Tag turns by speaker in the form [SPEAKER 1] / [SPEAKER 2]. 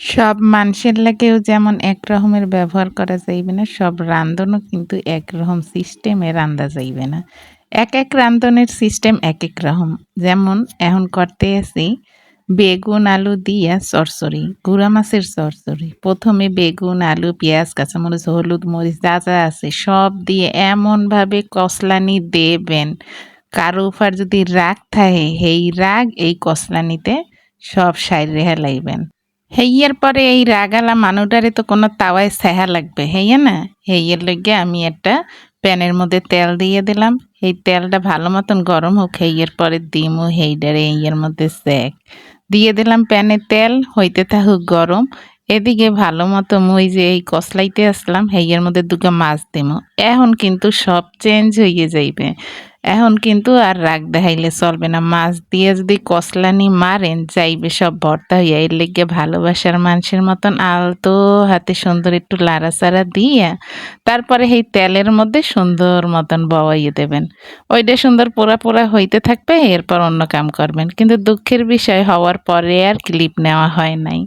[SPEAKER 1] সব মানুষের লাগেও যেমন এক রকমের ব্যবহার করা যাইবে না, সব রান্ধনও কিন্তু এক রকম সিস্টেমে রান্ধা যাইবে না। এক এক রান্ধনের সিস্টেম এক এক রকম। যেমন এখন করতে আছি, বেগুন, আলু দিয়া চরচড়ি, গুঁড়া মাছের চরচড়ি। প্রথমে বেগুন, আলু, পেঁয়াজ, কাঁচামরিচ, হলুদ, মরিচ, যা যা আছে, সব দিয়ে এমনভাবে কসলানি দেবেন। কারও উপর যদি রাগ থাকে, সেই রাগ এই কসলানিতে সব সাইড রেহা লাইবেন। হেইয়ের পরে এই রাগালা মানুটারে তো কোনো তাওয়ায় সেহা লাগবে, হেইয়া না? হেইয়ের লগে আমি একটা প্যানের মধ্যে তেল দিয়ে দিলাম। এই তেলটা ভালো মতন গরম হোক, হেইয়ের পরে দিমু, হেইডারে এইয়ের মধ্যে সেক দিয়ে দিলাম প্যানে তেল, হইতে থাকুক গরম। এদিকে ভালো মতো মুই যে এই কসলাইতে আসলাম, হেইয়ের মধ্যে দুটো মাছ দিমু। এখন কিন্তু সব চেঞ্জ হয়ে যাইবে। এখন কিন্তু আর রাগ দেখাইলে চলবে না। মাছ দিয়ে যদি কসলানি মারেন, যাইবে সব ভর্তা হইয়া। এর লেগে ভালোবাসার মানুষের মতন আলতো হাতে সুন্দর একটু লাড়াচাড়া দিয়ে তারপরে সেই তেলের মধ্যে সুন্দর মতন বওয়াইয়ে দেবেন। ওইটা সুন্দর পোড়া পোড়া হইতে থাকবে, এরপর অন্য কাম করবেন। কিন্তু দুঃখের বিষয় হওয়ার পরে আর ক্লিপ নেওয়া হয় নাই।